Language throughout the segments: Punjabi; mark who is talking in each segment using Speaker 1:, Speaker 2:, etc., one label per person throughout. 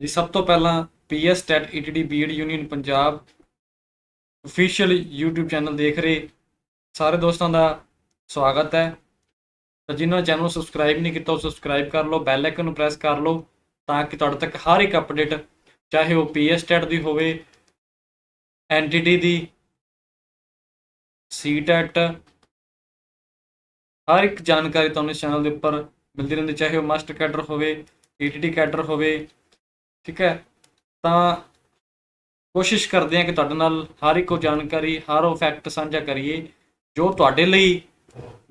Speaker 1: ਜੀ, ਸਭ ਤੋਂ ਪਹਿਲਾਂ PS TET ETT BEd union Punjab official YouTube channel ਦੇਖ ਰਹੇ ਸਾਰੇ ਦੋਸਤਾਂ ਦਾ ਸਵਾਗਤ ਹੈ। ਤਾਂ ਜਿਨ੍ਹਾਂ ਚੈਨਲ ਨੂੰ ਸਬਸਕ੍ਰਾਈਬ ਨਹੀਂ ਕੀਤਾ ਉਹ ਸਬਸਕ੍ਰਾਈਬ ਕਰ ਲਓ ਬੈਲ ਆਈਕਨ ਨੂੰ ਪ੍ਰੈਸ ਕਰ ਲਓ ਤਾਂ ਕਿ ਤੁਹਾਡੇ ਤੱਕ ਹਰ ਇੱਕ ਅਪਡੇਟ ਚਾਹੇ ਉਹ ਪੀਐਸ ਟੈਟ ਦੀ ਹੋਵੇ ਐਨਟੀਟੀ ਦੀ ਸੀਟੈਟ ਹਰ ਇੱਕ ਜਾਣਕਾਰੀ ਤੁਹਾਨੂੰ ਇਸ ਚੈਨਲ ਦੇ ਉੱਪਰ ਮਿਲਦੀ ਰਹਿੰਦੀ ਚਾਹੇ ਉਹ ਮਾਸਟਰ ਕੈਡਰ ਹੋਵੇ ਈਟੀਟੀ ਕੈਡਰ ਹੋਵੇ ਠੀਕ ਹੈ? ਤਾਂ ਕੋਸ਼ਿਸ਼ ਕਰਦੇ ਹਾਂ ਕਿ ਤੁਹਾਡੇ ਨਾਲ ਹਰ ਇੱਕ ਉਹ ਜਾਣਕਾਰੀ, ਹਰ ਉਹ ਫੈਕਟ ਸਾਂਝਾ ਕਰੀਏ, ਜੋ ਤੁਹਾਡੇ ਲਈ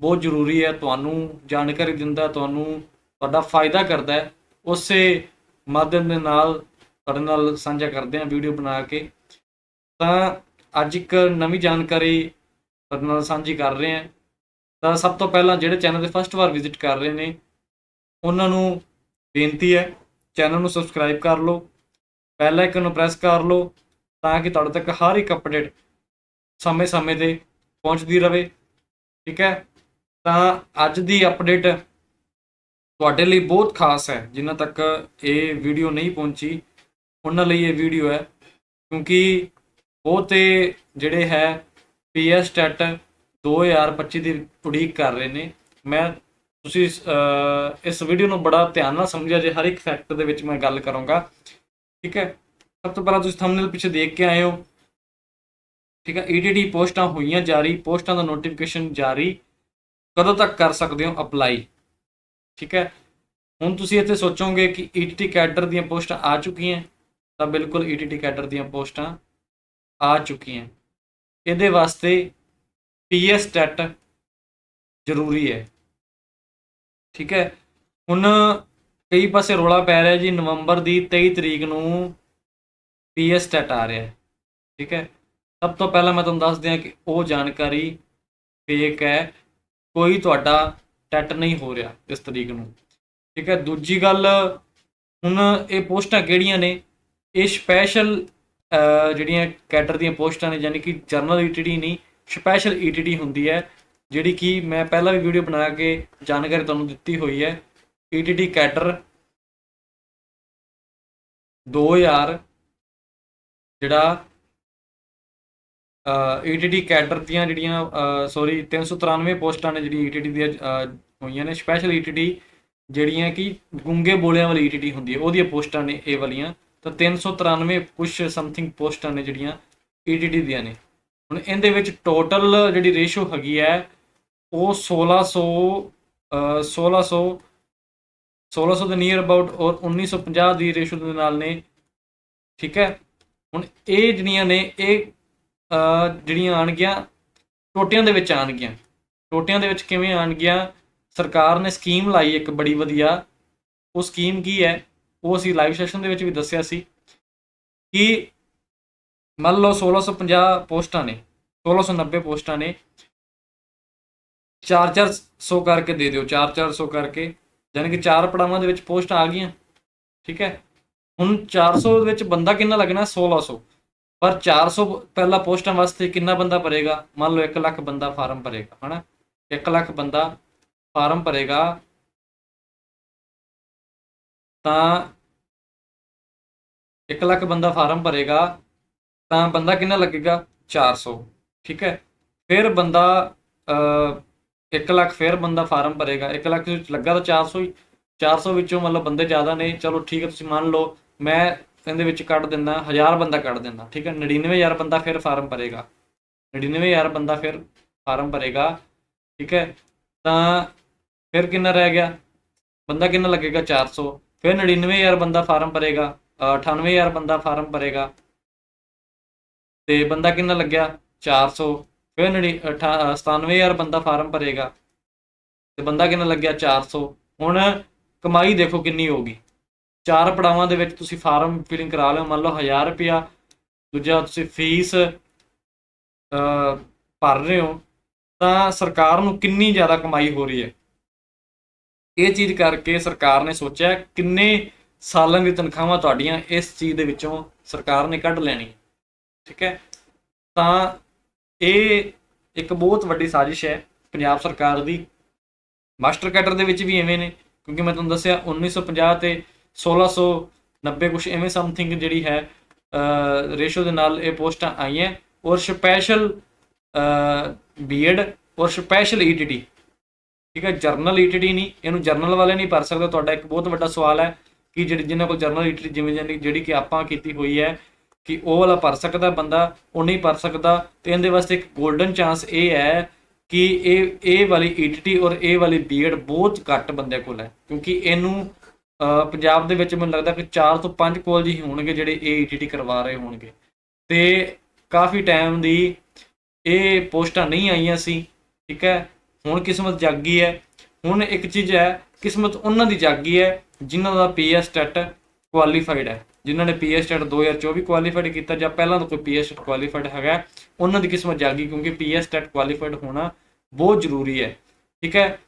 Speaker 1: ਬਹੁਤ ਜ਼ਰੂਰੀ ਹੈ, ਤੁਹਾਨੂੰ ਜਾਣਕਾਰੀ ਦਿੰਦਾ, ਤੁਹਾਨੂੰ ਤੁਹਾਡਾ ਫਾਇਦਾ ਕਰਦਾ ਹੈ, ਉਸੇ ਮਾਧਿਅਮ ਦੇ ਨਾਲ ਤੁਹਾਡੇ ਨਾਲ ਸਾਂਝਾ ਕਰਦੇ ਹਾਂ ਵੀਡੀਓ ਬਣਾ ਕੇ। ਤਾਂ ਅੱਜ ਇੱਕ ਨਵੀਂ ਜਾਣਕਾਰੀ ਤੁਹਾਡੇ ਨਾਲ ਸਾਂਝੀ ਕਰ ਰਹੇ ਹਾਂ। ਤਾਂ ਸਭ ਤੋਂ ਪਹਿਲਾਂ ਜਿਹੜੇ ਚੈਨਲ ਤੇ ਫਸਟ ਵਾਰ ਵਿਜ਼ਿਟ ਕਰ ਰਹੇ ਨੇ, ਉਹਨਾਂ ਨੂੰ ਬੇਨਤੀ ਹੈ ਚੈਨਲ ਨੂੰ ਸਬਸਕ੍ਰਾਈਬ ਕਰ ਲਓ ਬੈਲ ਆਈਕਨ ਨੂੰ ਪ੍ਰੈਸ ਕਰ ਲਓ, ਤਾਂ ਕਿ ਤੁਹਾਡੇ ਤੱਕ ਹਰ ਇੱਕ ਅਪਡੇਟ ਸਮੇਂ-ਸਮੇਂ ਤੇ ਪਹੁੰਚਦੀ ਰਹੇ ਠੀਕ ਹੈ? ਤਾਂ ਅੱਜ ਦੀ ਅਪਡੇਟ ਤੁਹਾਡੇ ਲਈ ਬਹੁਤ ਖਾਸ ਹੈ ਜਿਨ੍ਹਾਂ ਤੱਕ ਇਹ ਵੀਡੀਓ ਨਹੀਂ ਪਹੁੰਚੀ, ਉਹਨਾਂ ਲਈ ਇਹ ਵੀਡੀਓ ਹੈ, ਕਿਉਂਕਿ ਉਹ ਬਹੁਤੇ ਜਿਹੜੇ ਹੈ ਪੀਐਸ ਟੈਟ 2025 ਦੀ ਉਡੀਕ ਕਰ ਰਹੇ ਨੇ। ਮੈਂ ਤੁਸੀਂ ਇਸ ਵੀਡੀਓ ਨੂੰ ਬੜਾ ਧਿਆਨ ਨਾਲ ਸਮਝਿਆ ਜੇ, ਹਰ ਇੱਕ ਫੈਕਟਰ ਦੇ ਵਿੱਚ ਮੈਂ ਗੱਲ ਕਰੂੰਗਾ। ਠੀਕ ਹੈ? ਸਭ ਤੋਂ ਪਹਿਲਾਂ ਤੁਸੀਂ ਥੰਬਨੇਲ ਪਿੱਛੇ ਦੇਖ ਕੇ ਆਏ ਹੋ। ਠੀਕ ਹੈ? ਈਡੀਡੀ ਪੋਸਟਾਂ ਹੋਈਆਂ ਜਾਰੀ, ਪੋਸਟਾਂ ਦਾ ਨੋਟੀਫਿਕੇਸ਼ਨ ਜਾਰੀ। ਕਦੋਂ ਤੱਕ ਕਰ ਸਕਦੇ ਹੋ? ਅਪਲਾਈ ਠੀਕ ਹੈ? ਹੁਣ ਤੁਸੀਂ ਇੱਥੇ ਸੋਚੋਗੇ ਕਿ ਈਟੀਟੀ ਕੈਡਰ ਦੀਆਂ ਪੋਸਟਾਂ ਆ ਚੁੱਕੀਆਂ ਤਾਂ ਬਿਲਕੁਲ ਈਟੀਟੀ ਕੈਡਰ ਦੀਆਂ ਪੋਸਟਾਂ ਆ ਚੁੱਕੀਆਂ ਇਹਦੇ ਵਾਸਤੇ ਪੀਐਸ ਟੈਟ ਜ਼ਰੂਰੀ ਹੈ। ਠੀਕ ਹੈ? ਹੁਣ ਕਈ ਪਾਸੇ ਰੋਲਾ ਪੈ ਰਿਹਾ ਜੀ, ਨਵੰਬਰ ਦੀ 23 ਤਰੀਕ ਨੂੰ ਪੀਐਸ ਟੈਟ ਆ ਰਿਹਾ ਠੀਕ ਹੈ? ਸਭ ਤੋਂ ਪਹਿਲਾਂ ਮੈਂ ਤੁਹਾਨੂੰ ਦੱਸ ਦਿਆਂ ਕਿ ਉਹ ਜਾਣਕਾਰੀ ਫੇਕ ਹੈ, ਕੋਈ ਤੁਹਾਡਾ ਟੈਟ ਨਹੀਂ ਹੋ ਰਿਹਾ ਇਸ ਤਰੀਕ ਨੂੰ, ਠੀਕ ਹੈ? ਦੂਜੀ ਗੱਲ, ਹੁਣ ਇਹ ਪੋਸਟਾਂ ਕਿਹੜੀਆਂ ਨੇ? ਇਹ ਸਪੈਸ਼ਲ ਜਿਹੜੀਆਂ ਕੈਟਰ ਦੀਆਂ ਪੋਸਟਾਂ ਨੇ, ਯਾਨੀ ਕਿ ਜਰਨਲ ਈਟੀਡੀ ਨਹੀਂ ਸਪੈਸ਼ਲ ਈਟੀਡੀ ਹੁੰਦੀ ਹੈ ਜਿਹੜੀ ਕਿ ਮੈਂ ਪਹਿਲਾਂ ਵੀ ਵੀਡੀਓ ਬਣਾ ਕੇ ਜਾਣਕਾਰੀ ਤੁਹਾਨੂੰ ਦਿੱਤੀ ਹੋਈ ਹੈ ਈਟੀਡੀ ਕੈਟਰ 2000 ਜਿਹੜਾ ਈਟੀਡੀ ਕੈਡਰ ਦੀਆਂ ਜਿਹੜੀਆਂ ਸੌਰੀ 393 ਪੋਸਟਾਂ ਨੇ ਜਿਹੜੀ ਈਟੀਡੀ ਦੀਆਂ ਹੋਈਆਂ ਨੇ। ਸਪੈਸ਼ਲ ਈਟੀਡੀ ਜਿਹੜੀਆਂ ਕਿ ਗੁੰਗੇ ਬੋਲਿਆਂ ਵਾਲੀ ਈਟੀਡੀ ਹੁੰਦੀ ਹੈ, ਉਹਦੀਆਂ ਪੋਸਟਾਂ ਨੇ ਇਹ ਵਾਲੀਆਂ। ਤਾਂ 393 ਕੁਛ ਸਮਥਿੰਗ ਪੋਸਟਾਂ ਨੇ ਜਿਹੜੀਆਂ ਈਟੀਡੀ ਦੀਆਂ ਨੇ। ਹੁਣ ਇਹਦੇ ਵਿੱਚ ਟੋਟਲ ਜਿਹੜੀ ਰੇਸ਼ੋ ਹੈਗੀ ਹੈ ਉਹ 1600 ਅਹ, 1600 1600 ਦੇ ਨੀਅਰ ਅਬਾਊਟ ਔਰ 1950 ਦੀ ਰੇਸ਼ੋ ਦੇ ਨਾਲ ਨੇ ਠੀਕ ਹੈ? ਹੁਣ ਇਹ ਜਿਹੜੀਆਂ ਨੇ ਇਹ ਜਿਹੜੀਆਂ ਆਣਗੀਆਂ ਟੋਟਿਆਂ ਦੇ ਵਿੱਚ ਆਣਗੀਆਂ ਟੋਟਿਆਂ ਦੇ ਵਿੱਚ ਕਿਵੇਂ ਆਣਗੀਆਂ ਸਰਕਾਰ ਨੇ ਸਕੀਮ ਲਾਈ ਇੱਕ ਬੜੀ ਵਧੀਆ। ਉਹ ਸਕੀਮ ਕੀ ਹੈ? ਉਹ ਅਸੀਂ ਲਾਈਵ ਸੈਸ਼ਨ ਦੇ ਵਿੱਚ ਵੀ ਦੱਸਿਆ ਸੀ ਕਿ ਮੰਨ ਲਓ 1650 ਪੋਸਟਾਂ ਨੇ 1690 ਪੋਸਟਾਂ ਨੇ 4-400 ਕਰਕੇ ਦੇ ਦਿਓ 4-400 ਕਰਕੇ ਯਾਨੀ ਕਿ ਚਾਰ ਪੜਾਵਾਂ ਦੇ ਵਿੱਚ ਪੋਸਟਾਂ ਆ ਗਈਆਂ, ਠੀਕ ਹੈ? ਹੁਣ 400 ਦੇ ਵਿੱਚ ਬੰਦਾ ਕਿੰਨਾ ਲੱਗਣਾ? 1600 ਪਰ 400 ਪਹਿਲਾ ਪੋਸਟਾਂ ਵਾਸਤੇ ਕਿੰਨਾ ਬੰਦਾ ਭਰੇਗਾ? ਮੰਨ ਲਓ 1 ਲੱਖ ਬੰਦਾ ਫਾਰਮ ਭਰੇਗਾ, ਹਨਾ? 1 ਲੱਖ ਬੰਦਾ ਫਾਰਮ ਭਰੇਗਾ, ਤਾਂ 1 ਲੱਖ ਬੰਦਾ ਫਾਰਮ ਭਰੇਗਾ, ਤਾਂ ਬੰਦਾ ਕਿੰਨਾ ਲੱਗੇਗਾ? 400 ਠੀਕ ਹੈ? ਫਿਰ ਬੰਦਾ ਅ 1 ਲੱਖ ਫਿਰ ਬੰਦਾ ਫਾਰਮ ਭਰੇਗਾ 1 ਲੱਖ ਵਿੱਚ ਲੱਗਾ ਤਾਂ 400 ਹੀ 400 ਵਿੱਚੋਂ ਮਤਲਬ ਬੰਦੇ ਜ਼ਿਆਦਾ ਨੇ ਚਲੋ ਠੀਕ ਹੈ ਤੁਸੀਂ ਮੰਨ ਲਓ ਮੈਂ ਇਹਦੇ ਵਿੱਚ ਕੱਢ ਦਿੰਦਾ 1000 ਬੰਦਾ ਕੱਢ ਦਿੰਦਾ ਠੀਕ ਹੈ 99000 ਬੰਦਾ ਫਿਰ ਫਾਰਮ ਭਰੇਗਾ 99000 ਬੰਦਾ ਫਿਰ ਫਾਰਮ ਭਰੇਗਾ ਠੀਕ ਹੈ ਤਾਂ ਫਿਰ ਕਿੰਨਾ ਰਹਿ ਗਿਆ ਬੰਦਾ ਕਿੰਨਾ ਲੱਗੇਗਾ 400 ਫਿਰ 99000 ਬੰਦਾ ਫਾਰਮ ਭਰੇਗਾ ਅ, 98000 ਬੰਦਾ ਫਾਰਮ ਭਰੇਗਾ ਤੇ ਬੰਦਾ ਕਿੰਨਾ ਲੱਗਿਆ 400 ਫਿਰ 97000 ਬੰਦਾ ਫਾਰਮ ਭਰੇਗਾ। ਤੇ ਬੰਦਾ ਕਿੰਨਾ ਲੱਗਿਆ? 400 ਹੁਣ ਕਮਾਈ ਦੇਖੋ ਕਿੰਨੀ ਹੋਗੀ ਚਾਰ ਪੜਾਵਾਂ ਦੇ ਵਿੱਚ ਤੁਸੀਂ ਫਾਰਮ ਫਿਲਿੰਗ ਕਰਾ ਲਿਓ। ਮੰਨ ਲਓ 1000 ਰੁਪਿਆ ਦੂਜਾ ਤੁਸੀਂ ਫੀਸ ਭਰ ਰਹੇ ਹੋ। ਤਾਂ ਸਰਕਾਰ ਨੂੰ ਕਿੰਨੀ ਜ਼ਿਆਦਾ ਕਮਾਈ ਹੋ ਰਹੀ ਹੈ? ਇਹ ਚੀਜ਼ ਕਰਕੇ ਸਰਕਾਰ ਨੇ ਸੋਚਿਆ, ਕਿੰਨੇ ਸਾਲਾਂ ਦੀ ਤਨਖਾਹਾਂ ਤੁਹਾਡੀਆਂ ਇਸ ਚੀਜ਼ ਦੇ ਵਿੱਚੋਂ ਸਰਕਾਰ ਨੇ ਕੱਢ ਲੈਣੀ ਠੀਕ ਹੈ? ਤਾਂ ਇਹ ਇੱਕ ਬਹੁਤ ਵੱਡੀ ਸਾਜ਼ਿਸ਼ ਹੈ। ਪੰਜਾਬ ਸਰਕਾਰ ਦੀ ਮਾਸਟਰ ਕੈਡਰ ਦੇ ਵਿੱਚ ਵੀ ਐਵੇਂ ਨੇ, ਕਿਉਂਕਿ ਮੈਂ ਤੁਹਾਨੂੰ ਦੱਸਿਆ 1950 ਤੇ 1600 90 ਕੁਛ ਐਵੇਂ ਸਮਥਿੰਗ ਜਿਹੜੀ ਹੈ ਰੇਸ਼ੋ ਦੇ ਨਾਲ ਇਹ ਪੋਸਟਾਂ ਆਈਆਂ ਔਰ ਸਪੈਸ਼ਲ ਬੀਐਡ ਔਰ ਸਪੈਸ਼ਲ ਈਟੀਟੀ ਠੀਕ ਹੈ ਜਰਨਲ ਈਟੀਟੀ ਨਹੀਂ, ਇਹਨੂੰ ਜਰਨਲ ਵਾਲੇ ਨਹੀਂ ਭਰ ਸਕਦੇ। ਤੁਹਾਡਾ ਇੱਕ ਬਹੁਤ ਵੱਡਾ ਸਵਾਲ ਹੈ ਕਿ ਜਿਹੜੀ ਜਿਨ੍ਹਾਂ ਕੋਲ ਜਰਨਲ ਈਟੀਟੀ ਜਿਵੇਂ ਜਿਹੜੀ ਜਿਹੜੀ ਕਿ ਆਪਾਂ ਕੀਤੀ ਹੋਈ ਹੈ ਕਿ ਉਹ ਵਾਲਾ ਭਰ ਸਕਦਾ ਬੰਦਾ, ਉਹ ਨਹੀਂ ਭਰ ਸਕਦਾ, ਤੇ ਇਹਦੇ ਵਾਸਤੇ ਇੱਕ 골ਡਨ ਚਾਂਸ ਇਹ ਹੈ ਕਿ ਇਹ ਇਹ ਵਾਲੀ ਈਟੀਟੀ ਔਰ ਇਹ ਵਾਲੀ ਬੀਐਡ ਬਹੁਤ ਘੱਟ ਬੰਦਿਆਂ ਕੋਲ ਹੈ, ਕਿਉਂਕਿ ਇਹਨੂੰ ਪੰਜਾਬ ਦੇ ਵਿੱਚ ਮੈਨੂੰ ਲੱਗਦਾ ਕਿ 4 ਤੋਂ 5 ਕਾਲਜ ਹੀ ਹੋਣਗੇ ਜਿਹੜੇ ਇਹ ਈਟੀਟੀ ਕਰਵਾ ਰਹੇ ਹੋਣਗੇ। ਤੇ ਕਾਫੀ ਟਾਈਮ ਦੀ ਇਹ ਪੋਸਟਾਂ ਨਹੀਂ ਆਈਆਂ ਸੀ, ਠੀਕ ਹੈ? ਹੁਣ ਕਿਸਮਤ ਜਾਗੀ ਹੈ। ਹੁਣ ਇੱਕ ਚੀਜ਼ ਹੈ, ਕਿਸਮਤ ਉਹਨਾਂ ਦੀ ਜਾਗੀ ਹੈ ਜਿਨ੍ਹਾਂ ਦਾ ਪੀਐਸ ਟੈਟ ਕੁਆਲੀਫਾਈਡ ਹੈ। ਜਿਨ੍ਹਾਂ ਨੇ ਪੀਐਸ ਟੈਟ 2024 ਕੁਆਲੀਫਾਈਡ ਕੀਤਾ ਜਾਂ ਪਹਿਲਾਂ ਤੋਂ ਕੋਈ ਪੀਐਸ ਟੈਟ ਕੁਆਲੀਫਾਈਡ ਹੈਗਾ ਉਹਨਾਂ ਦੀ ਕਿਸਮਤ ਜਾਗ ਗਈ ਕਿਉਂਕਿ ਪੀਐਸ ਟੈਟ ਕੁਆਲੀਫਾਈਡ ਹੋਣਾ ਬਹੁਤ ਜ਼ਰੂਰੀ ਹੈ, ਠੀਕ ਹੈ?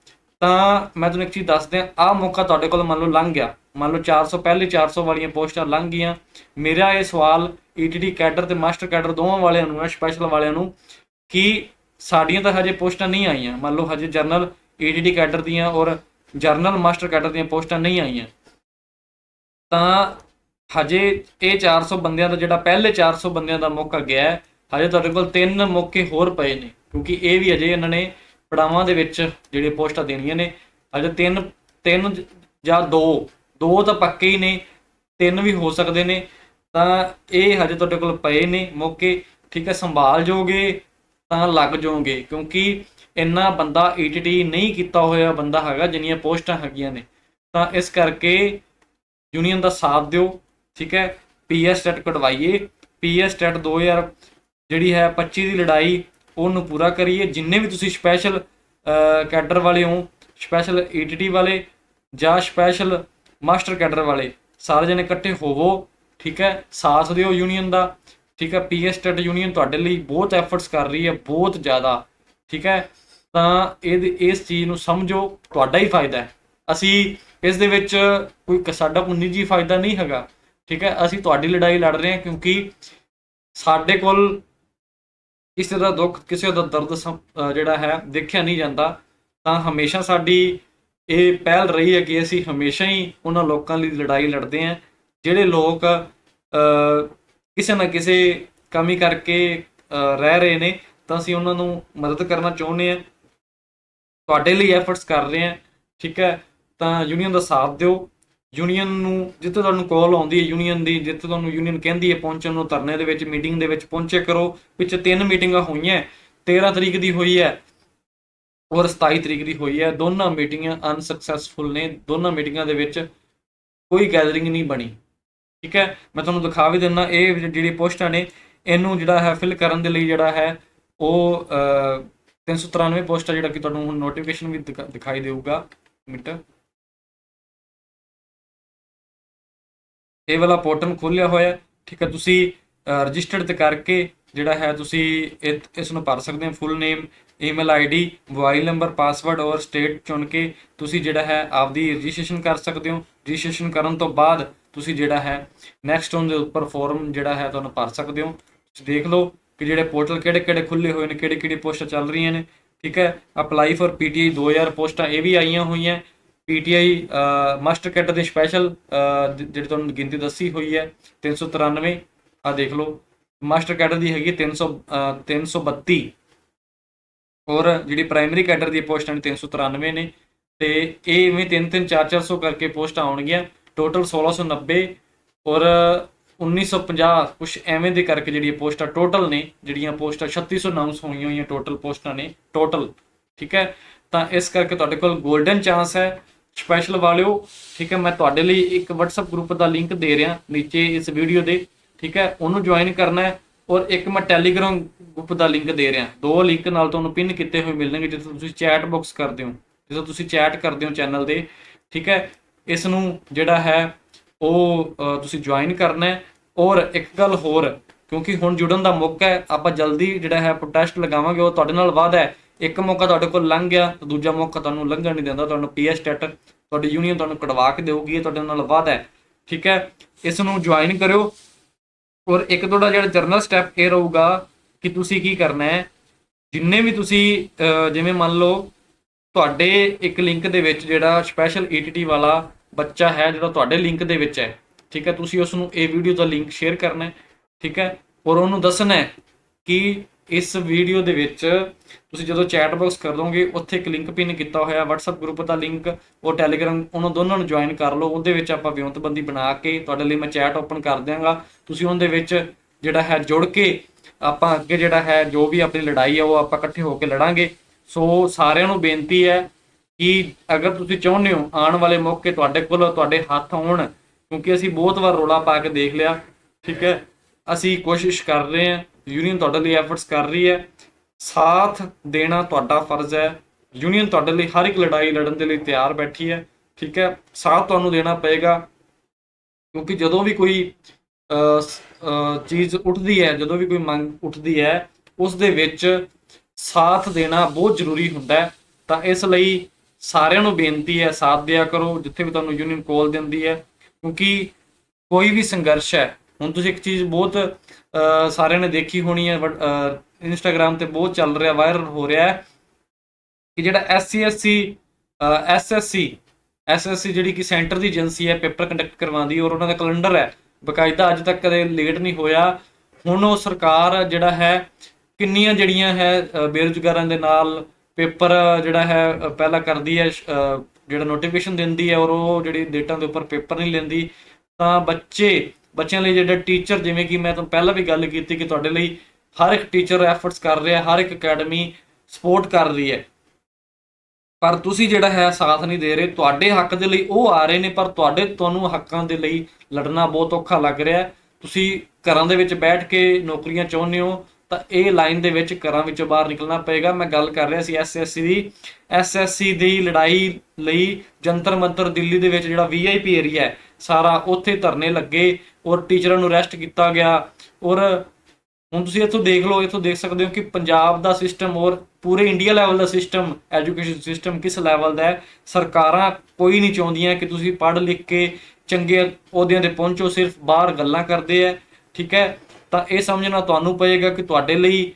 Speaker 1: ਤਾਂ ਮੈਂ ਤੁਹਾਨੂੰ ਇੱਕ ਚੀਜ਼ ਦੱਸ ਦਿਆਂ, ਆਹ ਮੌਕਾ ਤੁਹਾਡੇ ਕੋਲ ਮੰਨ ਲਓ ਲੰਘ ਗਿਆ, ਮੰਨ ਲਓ 400 ਪਹਿਲੇ 400 ਵਾਲੀਆਂ ਪੋਸਟਾਂ ਲੰਘ ਗਈਆਂ, ਮੇਰਾ ਇਹ ਸਵਾਲ ਈਟੀਟੀ ਕੈਡਰ ਤੇ ਮਾਸਟਰ ਕੈਡਰ ਦੋਵਾਂ ਵਾਲਿਆਂ ਨੂੰ ਹੈ ਸਪੈਸ਼ਲ ਵਾਲਿਆਂ ਨੂੰ, ਕਿ ਸਾਡੀਆਂ ਤਾਂ ਹਜੇ ਪੋਸਟਾਂ ਨਹੀਂ ਆਈਆਂ, ਮੰਨ ਲਓ ਹਜੇ ਜਰਨਲ ਈਟੀਟੀ ਕੈਡਰ ਦੀਆਂ ਔਰ ਜਰਨਲ ਮਾਸਟਰ ਕੈਡਰ ਦੀਆਂ ਪੋਸਟਾਂ ਨਹੀਂ ਆਈਆਂ, ਤਾਂ ਹਜੇ ਇਹ 400 ਬੰਦਿਆਂ ਦਾ ਜਿਹੜਾ ਪਹਿਲੇ 400 ਬੰਦਿਆਂ ਦਾ ਮੌਕਾ ਗਿਆ ਹੈ, ਹਜੇ ਤੁਹਾਡੇ ਕੋਲ ਤਿੰਨ ਮੌਕੇ ਹੋਰ ਪਏ ਨੇ, ਕਿਉਂਕਿ ਇਹ ਵੀ ਅਜੇ ਇਹਨਾਂ ਨੇ ਪੜਾਵਾਂ ਦੇ ਵਿੱਚ ਜਿਹੜੇ ਪੋਸਟਾਂ ਦੇਣੀਆਂ ਨੇ, ਹਜੇ ਤਿੰਨ ਤਿੰਨ ਜਾਂ ਦੋ ਦੋ ਤਾਂ ਪੱਕੇ ਹੀ ਨੇ, ਤਿੰਨ ਵੀ ਹੋ ਸਕਦੇ ਨੇ, ਤਾਂ ਇਹ ਹਜੇ ਤੁਹਾਡੇ ਕੋਲ ਪਏ ਨੇ ਮੌਕੇ, ਠੀਕ ਹੈ, ਸੰਭਾਲ ਜੋਗੇ ਤਾਂ ਲੱਗ ਜਾਓਗੇ, ਕਿਉਂਕਿ ਇੰਨਾ ਬੰਦਾ ਈਟੀਟੀ ਨਹੀਂ ਕੀਤਾ ਹੋਇਆ ਬੰਦਾ ਹੈਗਾ, ਜਿੰਨੀਆਂ ਪੋਸਟਾਂ ਹੈਗੀਆਂ ਨੇ, ਤਾਂ ਇਸ ਕਰਕੇ ਯੂਨੀਅਨ ਦਾ ਸਾਥ ਦਿਓ ਠੀਕ ਹੈ? ਪੀਐਸ ਟੈਟ ਕਢਵਾਈਏ। ਪੀਐਸ ਟੈਟ 2000 ਜਿਹੜੀ ਹੈ 25 ਦੀ ਲੜਾਈ, ਉਹਨੂੰ ਪੂਰਾ ਕਰੀਏ। ਜਿੰਨੇ ਵੀ ਤੁਸੀਂ ਸਪੈਸ਼ਲ ਕੈਡਰ ਵਾਲੇ ਹੋ ਸਪੈਸ਼ਲ ਈਟੀਟੀ ਵਾਲੇ ਜਾਂ ਸਪੈਸ਼ਲ ਮਾਸਟਰ ਕੈਡਰ ਵਾਲੇ, ਸਾਰੇ ਜਣੇ ਇਕੱਠੇ ਹੋਵੋ, ਠੀਕ ਹੈ? ਸਾਥ ਦਿਓ ਯੂਨੀਅਨ ਦਾ। ਠੀਕ ਹੈ? ਪੀਐਸ ਟੈਟ ਯੂਨੀਅਨ ਤੁਹਾਡੇ ਲਈ ਬਹੁਤ ਐਫਰਟਸ ਕਰ ਰਹੀ ਹੈ, ਬਹੁਤ ਜ਼ਿਆਦਾ। ਠੀਕ ਹੈ? ਤਾਂ ਇਹ, ਇਸ ਚੀਜ਼ ਨੂੰ ਸਮਝੋ, ਤੁਹਾਡਾ ਹੀ ਫਾਇਦਾ ਹੈ। ਅਸੀਂ ਇਸ ਦੇ ਵਿੱਚ ਕੋਈ ਕ- ਸਾਡਾ ਕੋਈ ਨਿੱਜੀ ਫਾਇਦਾ ਨਹੀਂ ਹੈਗਾ। ਠੀਕ ਹੈ, ਅਸੀਂ ਤੁਹਾਡੀ ਲੜਾਈ ਲੜ ਰਹੇ ਹਾਂ ਕਿਉਂਕਿ ਸਾਡੇ ਕੋਲ ਕਿਸੇ ਦਾ ਦੁੱਖ, ਕਿਸੇ ਦਾ ਦਰਦ ਸਮ- ਜਿਹੜਾ ਹੈ, ਦੇਖਿਆ ਨਹੀਂ ਜਾਂਦਾ। ਤਾਂ ਹਮੇਸ਼ਾ ਸਾਡੀ ਇਹ ਪਹਿਲ ਰਹੀ ਹੈ ਕਿ ਅਸੀਂ ਹਮੇਸ਼ਾ ਹੀ ਉਹਨਾਂ ਲੋਕਾਂ ਲਈ ਲੜਾਈ ਲੜਦੇ ਹਾਂ, ਜਿਹੜੇ ਲੋਕ ਕਿਸੇ ਨਾ ਕਿਸੇ ਕਮੀ ਕਰਕੇ ਰਹਿ ਰਹੇ ਨੇ। ਤਾਂ ਅਸੀਂ ਉਹਨਾਂ ਨੂੰ ਮਦਦ ਕਰਨਾ ਚਾਹੁੰਦੇ ਹਾਂ। ਤੁਹਾਡੇ ਲਈ ਐਫਰਟਸ ਕਰ ਰਹੇ ਹਾਂ, ਠੀਕ ਹੈ। ਤਾਂ ਯੂਨੀਅਨ ਦਾ ਸਾਥ ਦਿਓ। ਯੂਨੀਅਨ ਨੂੰ ਜਿੱਥੇ ਤੁਹਾਨੂੰ ਕਾਲ ਆਉਂਦੀ ਹੈ ਯੂਨੀਅਨ ਦੀ ਜਿੱਥੇ ਤੁਹਾਨੂੰ ਯੂਨੀਅਨ ਕਹਿੰਦੀ ਹੈ ਪਹੁੰਚਣ ਨੂੰ ਧਰਨੇ ਦੇ ਵਿੱਚ ਮੀਟਿੰਗ ਦੇ ਵਿੱਚ ਪਹੁੰਚੇ ਕਰੋ। ਪਿੱਛੇ ਤਿੰਨ ਮੀਟਿੰਗਾਂ ਹੋਈਆਂ। 13 ਤਰੀਕ ਦੀ ਹੋਈ ਹੈ ਔਰ 27 ਤਰੀਕ ਦੀ ਹੋਈ ਹੈ। ਦੋਨਾਂ ਮੀਟਿੰਗਾਂ ਅਨਸਕਸੈਸਫੁਲ ਨੇ। ਦੋਨਾਂ ਮੀਟਿੰਗਾਂ ਦੇ ਵਿੱਚ ਕੋਈ ਗੈਦਰਿੰਗ ਨਹੀਂ ਬਣੀ। ਠੀਕ ਹੈ? ਮੈਂ ਤੁਹਾਨੂੰ ਦਿਖਾ ਵੀ ਦਿੰਦਾ ਇਹ ਜਿਹੜੀ ਪੋਸਟਾਂ ਨੇ ਇਹਨੂੰ ਜਿਹੜਾ ਹੈ ਫਿਲ ਕਰਨ ਦੇ ਲਈ ਜਿਹੜਾ ਹੈ ਉਹ ਅਹ, 393 ਪੋਸਟਾਂ ਜਿਹੜਾ ਕਿ ਤੁਹਾਨੂੰ ਹੁਣ ਨੋਟੀਫਿਕੇਸ਼ਨ ਵੀ ਦਿਖਾ- ਦਿਖਾਈ ਦੇਊਗਾ। ਮਿੰਟ। ਇਹ ਵਾਲਾ ਪੋਰਟਲ ਖੋਲਿਆ ਹੋਇਆ ਠੀਕ ਹੈ, ਤੁਸੀਂ ਰਜਿਸਟਰਡ ਕਰਕੇ ਜਿਹੜਾ ਹੈ ਤੁਸੀਂ ਇਹ- ਇਸ ਨੂੰ ਭਰ ਸਕਦੇ ਹੋ full name email ID mobile number password ਔਰ ਸਟੇਟ ਚੁਣ ਕੇ ਤੁਸੀਂ ਜਿਹੜਾ ਹੈ ਆਪਦੀ ਰਜਿਸਟ੍ਰੇਸ਼ਨ ਕਰ ਸਕਦੇ ਹੋ। ਰਜਿਸਟ੍ਰੇਸ਼ਨ ਕਰਨ ਤੋਂ ਬਾਅਦ ਤੁਸੀਂ ਜਿਹੜਾ ਹੈ ਨੈਕਸਟ ਔਨ ਦੇ ਉੱਪਰ ਫਾਰਮ ਜਿਹੜਾ ਹੈ ਤੁਹਾਨੂੰ ਭਰ ਸਕਦੇ ਹੋ। ਤੁਸੀਂ ਦੇਖ ਲਓ ਕਿ ਜਿਹੜੇ ਪੋਰਟਲ ਕਿਹੜੇ ਕਿਹੜੇ ਖੁੱਲੇ ਹੋਏ ਨੇ, ਕਿਹੜੇ ਕਿਹੜੀ ਪੋਸਟਾਂ ਚੱਲ ਰਹੀਆਂ ਨੇ। ਠੀਕ ਹੈ ਅਪਲਾਈ ਫॉर ਪੀਟੀਆਈ 2000 ਪੋਸਟਾਂ ਇਹ ਵੀ ਆਈਆਂ ਹੋਈਆਂ। ਪੀਟੀਆਈ ਮਾਸਟਰ ਕੈਡਰ ਦੇ ਸਪੈਸ਼ਲ ਜਿਹੜੀ ਤੁਹਾਨੂੰ ਗਿਣਤੀ ਦੱਸੀ ਹੋਈ ਹੈ 393 ਆ ਦੇਖ ਲਓ ਮਾਸਟਰ ਕੈਡਰ ਦੀ ਹੈਗੀ ਹੈ 300 ਅਹ, 332 ਔਰ ਜਿਹੜੀ ਪ੍ਰਾਇਮਰੀ ਕੈਡਰ ਦੀ ਪੋਸਟਾਂ ਨੇ 393 ਨੇ। ਤੇ ਇਹ ਇਵੇਂ 3 3 4 400 ਕਰਕੇ ਪੋਸਟਾਂ ਆਉਣਗੀਆਂ। ਟੋਟਲ 1690 ਔਰ 1950 ਕੁਛ ਐਵੇਂ ਦੇ ਕਰਕੇ ਜਿਹੜੀਆਂ ਪੋਸਟਾਂ ਟੋਟਲ ਨੇ ਜਿਹੜੀਆਂ ਪੋਸਟਾਂ 3600 ਅਨਾਉਂਸ ਹੋਈਆਂ ਹੋਈਆਂ ਟੋਟਲ ਪੋਸਟਾਂ ਨੇ ਟੋਟਲ ਠੀਕ ਹੈ? ਤਾਂ ਇਸ ਕਰਕੇ ਤੁਹਾਡੇ ਕੋਲ 골ਡਨ ਚਾਂਸ ਹੈ। ਸਪੈਸ਼ਲ ਵਾਲਿਓ, ਠੀਕ ਹੈ, ਮੈਂ ਤੁਹਾਡੇ ਲਈ ਇੱਕ WhatsApp ਗਰੁੱਪ ਦਾ ਲਿੰਕ ਦੇ ਰਿਹਾ ਨੀਚੇ ਇਸ ਵੀਡੀਓ ਦੇ, ਠੀਕ ਹੈ, ਉਹਨੂੰ ਜੁਆਇਨ ਕਰਨਾ ਹੈ ਔਰ ਇੱਕ ਮੈਂ ਟੈਲੀਗ੍ਰਾਮ ਗਰੁੱਪ ਦਾ ਲਿੰਕ ਦੇ ਰਿਹਾ। ਦੋ ਲਿੰਕ ਨਾਲ ਤੁਹਾਨੂੰ ਪਿੰਨ ਕੀਤੇ ਹੋਏ ਮਿਲਣਗੇ, ਜਿੱਥੇ ਤੁਸੀਂ ਚੈਟ ਬਾਕਸ ਕਰਦੇ ਹੋ, ਜਿੱਥੇ ਤੁਸੀਂ ਚੈਟ ਕਰਦੇ ਹੋ ਚੈਨਲ ਦੇ, ਠੀਕ ਹੈ ਇਸ ਨੂੰ ਜਿਹੜਾ ਹੈ, ਉਹ ਤੁਸੀਂ ਜੁਆਇਨ ਕਰਨਾ ਹੈ। ਔਰ ਇੱਕ ਗੱਲ ਹੋਰ, ਕਿਉਂਕਿ ਹੁਣ ਜੁੜਨ ਦਾ ਮੌਕਾ ਹੈ, ਆਪਾਂ ਜਲਦੀ ਜਿਹੜਾ ਹੈ ਪ੍ਰੋਟੈਸਟ ਲਗਾਵਾਂਗੇ, ਉਹ ਤੁਹਾਡੇ ਨਾਲ ਵਾਅਦਾ ਹੈ। ਇੱਕ ਮੌਕਾ ਤੁਹਾਡੇ ਕੋਲ ਲੰਘ ਗਿਆ, ਤਾਂ ਦੂਜਾ ਮੌਕਾ ਤੁਹਾਨੂੰ ਲੰਘਣ ਨਹੀਂ ਦਿੰਦਾ, ਤੁਹਾਨੂੰ ਪੀਐਸ ਟੈਟ ਤੁਹਾਡੀ ਯੂਨੀਅਨ ਤੁਹਾਨੂੰ ਕਢਵਾ ਕੇ ਦੇਊਗੀ, ਇਹ ਤੁਹਾਡੇ ਨਾਲ ਵਾਅਦਾ ਹੈ, ਠੀਕ ਹੈ? ਇਸ ਨੂੰ ਜੁਆਇਨ ਕਰਿਓ। ਔਰ ਇੱਕ ਤੁਹਾਡਾ ਜਿਹੜਾ ਜਰਨਲ ਸਟੈਪ ਇਹ ਰਹੂਗਾ ਕਿ ਤੁਸੀਂ ਕੀ ਕਰਨਾ ਹੈ? ਜਿੰਨੇ ਵੀ ਤੁਸੀਂ ਜਿਵੇਂ ਮੰਨ ਲਓ, ਤੁਹਾਡੇ ਇੱਕ ਲਿੰਕ ਦੇ ਵਿੱਚ ਜਿਹੜਾ ਸਪੈਸ਼ਲ ਈਟੀਟੀ ਵਾਲਾ ਬੱਚਾ ਹੈ, ਜਿਹੜਾ ਤੁਹਾਡੇ ਲਿੰਕ ਦੇ ਵਿੱਚ ਹੈ, ਠੀਕ ਹੈ? ਤੁਸੀਂ ਉਸ ਨੂੰ ਇਹ ਵੀਡੀਓ ਦਾ ਲਿੰਕ ਸ਼ੇਅਰ ਕਰਨਾ ਹੈ, ਠੀਕ ਹੈ? ਔਰ ਉਹਨੂੰ ਦੱਸਣਾ ਹੈ ਕਿ ਇਸ ਵੀਡੀਓ ਦੇ ਵਿੱਚ ਤੁਸੀਂ ਜਦੋਂ ਚੈਟ ਬਾਕਸ ਕਰ ਦੋਗੇ ਉੱਥੇ ਇੱਕ ਲਿੰਕ ਪਿਨ ਕੀਤਾ ਹੋਇਆ, WhatsApp ਗਰੁੱਪ ਦਾ ਲਿੰਕ ਉਹ Telegram, ਉਹਨਾਂ ਦੋਨਾਂ ਨੂੰ ਜੁਆਇਨ ਕਰ ਲਓ। ਉਹਦੇ ਵਿੱਚ ਆਪਾਂ ਵਿਉਂਤਬੰਦੀ ਬਣਾ ਕੇ ਤੁਹਾਡੇ ਲਈ ਮੈਂ ਚੈਟ ਓਪਨ ਕਰ ਦਿਆਂਗਾ। ਤੁਸੀਂ ਉਹਦੇ ਵਿੱਚ ਜਿਹੜਾ ਹੈ ਜੁੜ ਕੇ ਆਪਾਂ ਅੱਗੇ ਜਿਹੜਾ ਹੈ ਜੋ ਵੀ ਆਪਣੀ ਲੜਾਈ ਹੈ ਉਹ ਆਪਾਂ ਇਕੱਠੇ ਹੋ ਕੇ ਲੜਾਂਗੇ। ਸੋ ਸਾਰਿਆਂ ਨੂੰ ਬੇਨਤੀ ਹੈ ਕਿ ਅਗਰ ਤੁਸੀਂ ਚਾਹੁੰਦੇ ਹੋ ਆਉਣ ਵਾਲੇ ਮੌਕੇ ਤੁਹਾਡੇ ਕੋਲ ਤੁਹਾਡੇ ਹੱਥ ਆਉਣ, ਕਿਉਂਕਿ ਅਸੀਂ ਬਹੁਤ ਵਾਰ ਰੋਲਾ ਪਾ ਕੇ ਦੇਖ ਲਿਆ, ਠੀਕ ਹੈ? ਅਸੀਂ ਕੋਸ਼ਿਸ਼ ਕਰ ਰਹੇ ਹਾਂ ਯੂਨੀਅਨ ਤੁਹਾਡੇ ਲਈ ਐਫਰਟਸ ਕਰ ਰਹੀ ਹੈ। ਸਾਥ ਦੇਣਾ ਤੁਹਾਡਾ ਫਰਜ਼ ਹੈ। ਯੂਨੀਅਨ ਤੁਹਾਡੇ ਲਈ ਹਰ ਇੱਕ ਲੜਾਈ ਲੜਨ ਦੇ ਲਈ ਤਿਆਰ ਬੈਠੀ ਹੈ। ਠੀਕ ਹੈ। ਸਾਥ ਤੁਹਾਨੂੰ ਦੇਣਾ ਪਏਗਾ। ਕਿਉਂਕਿ ਜਦੋਂ ਵੀ ਕੋਈ ਚੀਜ਼ ਉੱਠਦੀ ਹੈ, ਜਦੋਂ ਵੀ ਕੋਈ ਮੰਗ ਉੱਠਦੀ ਹੈ, ਉਸ ਦੇ ਵਿੱਚ ਸਾਥ ਦੇਣਾ ਬਹੁਤ ਜ਼ਰੂਰੀ ਹੁੰਦਾ ਹੈ। ਤਾਂ ਇਸ ਲਈ ਸਾਰਿਆਂ ਨੂੰ ਬੇਨਤੀ ਹੈ, ਸਾਥ ਦਿਆ ਕਰੋ, ਜਿੱਥੇ ਵੀ ਤੁਹਾਨੂੰ ਯੂਨੀਅਨ ਕੋਲ ਦਿੰਦੀ ਹੈ। ਕਿਉਂਕਿ ਕੋਈ ਵੀ ਸੰਘਰਸ਼ ਹੈ ਹੁਣ ਤੁਸੀਂ ਇੱਕ ਚੀਜ਼ ਬਹੁਤ ਸਾਰਿਆਂ ਨੇ ਦੇਖੀ ਹੋਣੀ ਹੈ ਇੰਸਟਾਗ੍ਰam ਤੇ ਬਹੁਤ ਚੱਲ ਰਿਹਾ ਵਾਇਰਲ ਹੋ ਰਿਹਾ ਹੈ ਕਿ ਜਿਹੜਾ ਐਸਸੀ ਐਸਸੀ ਐਸਐਸਸੀ ਐਸਐਸਸੀ ਜਿਹੜੀ ਕਿ ਸੈਂਟਰ ਦੀ ਏਜੰਸੀ ਹੈ ਪੇਪਰ ਕੰਡਕਟ ਕਰਵਾਉਂਦੀ ਔਰ ਉਹਨਾਂ ਦਾ ਕੈਲੰਡਰ ਹੈ, ਬਕਾਇਦਾ ਅੱਜ ਤੱਕ ਕਦੇ ਲੇਟ ਨਹੀਂ ਹੋਇਆ। ਹੁਣ ਉਹ ਸਰਕਾਰ ਜਿਹੜਾ ਹੈ, ਕਿੰਨੀਆਂ ਜਿਹੜੀਆਂ ਹੈ ਬੇਰੁਜ਼ਗਾਰਾਂ ਦੇ ਨਾਲ ਪੇਪਰ ਜਿਹੜਾ ਹੈ ਪਹਿਲਾਂ ਕਰਦੀ ਹੈ ਜਿਹੜਾ ਨੋਟੀਫਿਕੇਸ਼ਨ ਦਿੰਦੀ ਹੈ, ਔਰ ਉਹ ਜਿਹੜੀ ਡੇਟਾਂ ਦੇ ਉੱਪਰ ਪੇਪਰ ਨਹੀਂ ਲੈਂਦੀ, ਤਾਂ ਬੱਚੇ ਬੱਚਿਆਂ ਲਈ ਜਿਹੜੇ ਟੀਚਰ ਜਿਵੇਂ ਕਿ ਮੈਂ ਤੁਹਾਨੂੰ ਪਹਿਲਾਂ ਵੀ ਗੱਲ ਕੀਤੀ ਕਿ ਤੁਹਾਡੇ ਲਈ ਹਰ ਇੱਕ ਟੀਚਰ ਐਫਰਟਸ ਕਰ ਰਿਹਾ, ਹਰ ਇੱਕ ਅਕੈਡਮੀ ਸਪੋਰਟ ਕਰ ਰਹੀ ਹੈ। ਪਰ ਤੁਸੀਂ ਜਿਹੜਾ ਹੈ ਸਾਥ ਨਹੀਂ ਦੇ ਰਹੇ, ਤੁਹਾਡੇ ਹੱਕ ਦੇ ਲਈ ਉਹ ਆ ਰਹੇ ਨੇ, ਪਰ ਤੁਹਾਡੇ, ਤੁਹਾਨੂੰ ਹੱਕਾਂ ਦੇ ਲਈ ਲੜਨਾ ਬਹੁਤ ਔਖਾ ਲੱਗ ਰਿਹਾ। ਤੁਸੀਂ ਘਰਾਂ ਦੇ ਵਿੱਚ ਬੈਠ ਕੇ ਨੌਕਰੀਆਂ ਚਾਹੁੰਦੇ ਹੋ, ਤਾਂ ਇਹ ਲਾਈਨ ਦੇ ਵਿੱਚ ਘਰਾਂ ਵਿੱਚੋਂ ਬਾਹਰ ਨਿਕਲਣਾ ਪਏਗਾ। ਮੈਂ ਗੱਲ ਕਰ ਰਿਹਾ ਸੀ ਐਸਐਸਸੀ ਦੀ। ਐਸਐਸਸੀ ਦੀ ਲੜਾਈ ਲਈ ਜੰਤਰ ਮੰਤਰ ਦਿੱਲੀ ਦੇ ਵਿੱਚ ਜਿਹੜਾ ਵੀਆਈਪੀ ਏਰੀਆ ਹੈ, ਸਾਰਾ ਉੱਥੇ ਧਰਨੇ ਲੱਗੇ। ਔਰ ਟੀਚਰਾਂ ਨੂੰ ਅਰੈਸਟ ਕੀਤਾ ਗਿਆ। ਔਰ ਹੁਣ ਤੁਸੀਂ ਇੱਥੋਂ ਦੇਖ ਲਓ, ਇੱਥੋਂ ਦੇਖ ਸਕਦੇ ਹੋ ਕਿ ਪੰਜਾਬ ਦਾ ਸਿਸਟਮ ਔਰ ਪੂਰੇ ਇੰਡੀਆ ਲੈਵਲ ਦਾ ਸਿਸਟਮ ਐਜੂਕੇਸ਼ਨ ਸਿਸਟਮ ਕਿਸ ਲੈਵਲ ਦਾ ਹੈ, ਸਰਕਾਰਾਂ ਕੋਈ ਨਹੀਂ ਚਾਹੁੰਦੀਆਂ ਕਿ ਤੁਸੀਂ ਪੜ੍ਹ ਲਿਖ ਕੇ ਚੰਗੇ ਅਹੁਦਿਆਂ ਤੇ ਪਹੁੰਚੋ, ਸਿਰਫ ਬਾਹਰ ਗੱਲਾਂ ਕਰਦੇ ਆ ਠੀਕ ਹੈ? ਤਾਂ ਇਹ ਸਮਝਣਾ ਤੁਹਾਨੂੰ ਪਏਗਾ ਕਿ ਤੁਹਾਡੇ ਲਈ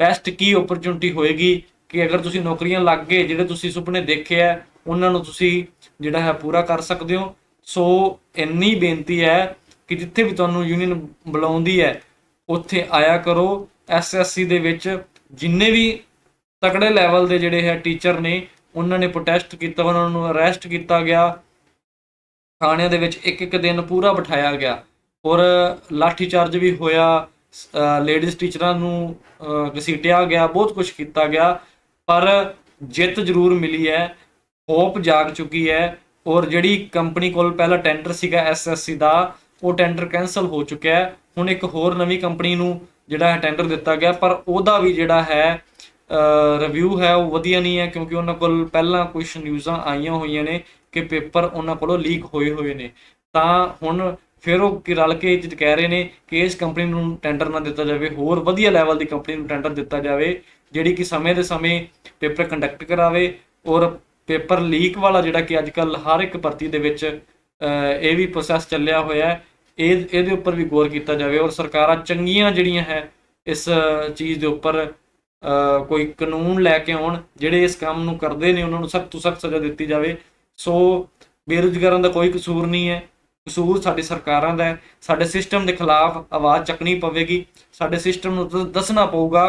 Speaker 1: ਬੈਸਟ ਕੀ ਓਪਰਚੁਨਿਟੀ ਹੋਏਗੀ ਕਿ ਅਗਰ ਤੁਸੀਂ ਨੌਕਰੀਆਂ ਲੱਗ ਗਏ, ਜਿਹੜੇ ਤੁਸੀਂ ਸੁਪਨੇ ਦੇਖੇ ਆ ਉਹਨਾਂ ਨੂੰ ਤੁਸੀਂ ਜਿਹੜਾ ਹੈ ਪੂਰਾ ਕਰ ਸਕਦੇ ਹੋ। ਸੋ ਇੰਨੀ ਬੇਨਤੀ ਹੈ ਕਿ ਜਿੱਥੇ ਵੀ ਤੁਹਾਨੂੰ ਯੂਨੀਅਨ ਬੁਲਾਉਂਦੀ ਹੈ, ਉੱਥੇ ਆਇਆ ਕਰੋ। ਐਸਐਸਸੀ ਦੇ ਵਿੱਚ ਜਿੰਨੇ ਵੀ ਤਕੜੇ ਲੈਵਲ ਦੇ ਜਿਹੜੇ ਹੈ ਟੀਚਰ ਨੇ, ਉਹਨਾਂ ਨੇ ਪ੍ਰੋਟੈਸਟ ਕੀਤਾ, ਉਹਨਾਂ ਨੂੰ ਅਰੈਸਟ ਕੀਤਾ ਗਿਆ। ਥਾਣਿਆਂ ਦੇ ਵਿੱਚ ਇੱਕ ਇੱਕ ਦਿਨ ਪੂਰਾ ਬਿਠਾਇਆ ਗਿਆ। ਔਰ ਲਾਠੀ ਚਾਰਜ ਵੀ ਹੋਇਆ ਲੇਡੀਜ਼ ਟੀਚਰਾਂ ਨੂੰ ਘਸੀਟਿਆ ਗਿਆ, ਬਹੁਤ ਕੁਝ ਕੀਤਾ ਗਿਆ। ਪਰ ਜਿੱਤ ਜ਼ਰੂਰ ਮਿਲੀ ਹੈ, ਹੋਪ ਜਾਗ ਚੁੱਕੀ ਹੈ। ਔਰ ਜਿਹੜੀ ਕੰਪਨੀ ਕੋਲ ਪਹਿਲਾ ਟੈਂਡਰ ਸੀਗਾ ਐਸਐਸਸੀ ਦਾ ਉਹ ਟੈਂਡਰ ਕੈਨਸਲ ਹੋ ਚੁੱਕਿਆ ਹੈ। ਹੁਣ ਇੱਕ ਹੋਰ ਨਵੀਂ ਕੰਪਨੀ ਨੂੰ ਜਿਹੜਾ ਹੈ ਟੈਂਡਰ ਦਿੱਤਾ ਗਿਆ, ਪਰ ਉਹਦਾ ਵੀ ਜਿਹੜਾ ਹੈ ਰਿਵਿਊ ਹੈ, ਉਹ ਵਧੀਆ ਨਹੀਂ ਹੈ, ਕਿਉਂਕਿ ਉਹਨਾਂ ਕੋਲ ਪਹਿਲਾਂ ਕੁਝ ਨਿਊਜ਼ਾਂ ਆਈਆਂ ਹੋਈਆਂ ਨੇ ਕਿ ਪੇਪਰ ਉਹਨਾਂ ਕੋਲੋਂ ਲੀਕ ਹੋਏ ਹੋਏ ਨੇ। ਤਾਂ ਹੁਣ ਫਿਰ ਉਹ ਕਿ ਰਲ ਕੇ ਇਹ ਕਹਿ ਰਹੇ ਨੇ ਕਿ ਇਸ ਕੰਪਨੀ ਨੂੰ ਟੈਂਡਰ ਨਾ ਦਿੱਤਾ ਜਾਵੇ, ਹੋਰ ਵਧੀਆ ਲੈਵਲ ਦੀ ਕੰਪਨੀ ਨੂੰ ਟੈਂਡਰ ਦਿੱਤਾ ਜਾਵੇ, ਜਿਹੜੀ ਕਿ ਸਮੇਂ ਦੇ ਸਮੇਂ ਪੇਪਰ ਕੰਡਕਟ ਕਰਾਵੇ ਔਰ ਪੇਪਰ ਲੀਕ ਵਾਲਾ ਜਿਹੜਾ ਕਿ ਅੱਜ ਕੱਲ ਹਰ ਇੱਕ ਭਰਤੀ ਦੇ ਵਿੱਚ ਇਹ ਵੀ ਪ੍ਰੋਸੈਸ ਚੱਲਿਆ ਹੋਇਆ ਹੈ। ਇਹ, ਇਹਦੇ ਉੱਪਰ ਵੀ ਗੌਰ ਕੀਤਾ ਜਾਵੇ ਔਰ ਸਰਕਾਰਾਂ ਚੰਗੀਆਂ ਜਿਹੜੀਆਂ ਹੈ, ਇਸ ਚੀਜ਼ ਦੇ ਉੱਪਰ ਕੋਈ ਕਾਨੂੰਨ ਲੈ ਕੇ ਆਉਣ, ਜਿਹੜੇ ਇਸ ਕੰਮ ਨੂੰ ਕਰਦੇ ਨੇ, ਉਹਨਾਂ ਨੂੰ ਸਖਤ ਤੋਂ ਸਖਤ ਸਜ਼ਾ ਦਿੱਤੀ ਜਾਵੇ। ਸੋ ਬੇਰੁਜ਼ਗਾਰਾਂ ਦਾ ਕੋਈ ਕਸੂਰ ਨਹੀਂ ਹੈ। ਕਸੂਰ ਸਾਡੀ ਸਰਕਾਰਾਂ ਦਾ ਹੈ। ਸਾਡੇ ਸਿਸਟਮ ਦੇ ਖਿਲਾਫ ਆਵਾਜ਼ ਚੱਕਣੀ ਪਵੇਗੀ। ਸਾਡੇ ਸਿਸਟਮ ਨੂੰ ਦੱਸਣਾ ਪਊਗਾ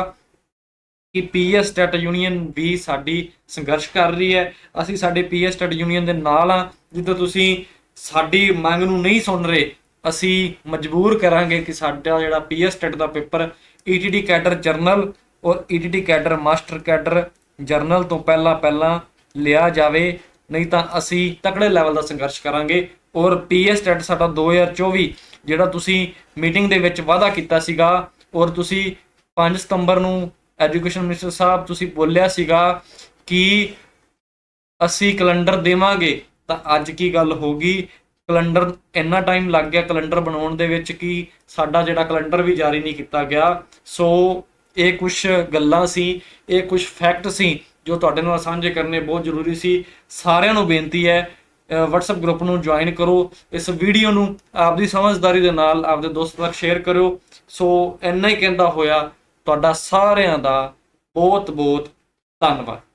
Speaker 1: ਕਿ ਪੀਐਸ ਟੈਟ ਯੂਨੀਅਨ ਵੀ ਸਾਡੀ ਸੰਘਰਸ਼ ਕਰ ਰਹੀ ਹੈ। ਅਸੀਂ ਸਾਡੇ ਪੀਐਸ ਟੈਟ ਯੂਨੀਅਨ ਦੇ ਨਾਲ ਆ ਜਿੱਦਾਂ ਤੁਸੀਂ ਸਾਡੀ ਮੰਗ ਨੂੰ ਨਹੀਂ ਸੁਣ ਰਹੇ, ਅਸੀਂ ਮਜਬੂਰ ਕਰਾਂਗੇ ਕਿ ਸਾਡਾ ਜਿਹੜਾ ਪੀਐਸ ਟੈਟ ਦਾ ਪੇਪਰ ਈਟੀਟੀ ਕੈਡਰ ਜਰਨਲ ਔਰ ETT cadre master cadre general ਤੋਂ ਪਹਿਲਾਂ ਪਹਿਲਾਂ ਲਿਆ ਜਾਵੇ, ਨਹੀਂ ਤਾਂ ਅਸੀਂ ਤਕੜੇ ਲੈਵਲ ਦਾ ਸੰਘਰਸ਼ ਕਰਾਂਗੇ ਔਰ ਪੀਐਸ ਟੈਟ ਸਾਡਾ 2024 ਜਿਹੜਾ ਤੁਸੀਂ ਮੀਟਿੰਗ ਦੇ ਵਿੱਚ ਵਾਅਦਾ ਕੀਤਾ ਸੀਗਾ ਔਰ ਤੁਸੀਂ 5 ਸਤੰਬਰ ਨੂੰ ਐਜੂਕੇਸ਼ਨ ਮਿਨਿਸਟਰ ਸਾਹਿਬ ਤੁਸੀਂ ਬੋਲਿਆ ਸੀਗਾ ਕਿ ਅਸੀਂ ਕੈਲੰਡਰ ਦੇਵਾਂਗੇ ਤਾਂ ਅੱਜ ਕੀ ਗੱਲ ਹੋ ਗਈ? ਕੈਲੰਡਰ ਇੰਨਾ ਟਾਈਮ ਲੱਗ ਗਿਆ ਕੈਲੰਡਰ ਬਣਾਉਣ ਦੇ ਵਿੱਚ ਕਿ ਸਾਡਾ ਜਿਹੜਾ ਕੈਲੰਡਰ ਵੀ ਜਾਰੀ ਨਹੀਂ ਕੀਤਾ ਗਿਆ। ਸੋ ਇਹ ਕੁਝ ਗੱਲਾਂ ਸੀ, ਇਹ ਕੁਝ ਫੈਕਟ ਸੀ ਜੋ ਤੁਹਾਡੇ ਨਾਲ ਸਾਂਝੇ ਕਰਨੇ ਬਹੁਤ ਜ਼ਰੂਰੀ ਸੀ। ਸਾਰਿਆਂ ਨੂੰ ਬੇਨਤੀ ਹੈ, ਅਹ, WhatsApp ਗਰੁੱਪ ਨੂੰ ਜੁਆਇਨ ਕਰੋ। ਇਸ ਵੀਡੀਓ ਨੂੰ ਆਪਦੀ ਸਮਝਦਾਰੀ ਦੇ ਨਾਲ ਆਪਦੇ ਦੋਸਤਾਂ ਤੱਕ ਸ਼ੇਅਰ ਕਰਿਓ। ਸੋ ਇੰਨਾ ਹੀ ਕਹਿੰਦਾ ਹੋਇਆ, ਤੁਹਾਡਾ ਸਾਰਿਆਂ ਦਾ ਬਹੁਤ ਬਹੁਤ ਧੰਨਵਾਦ।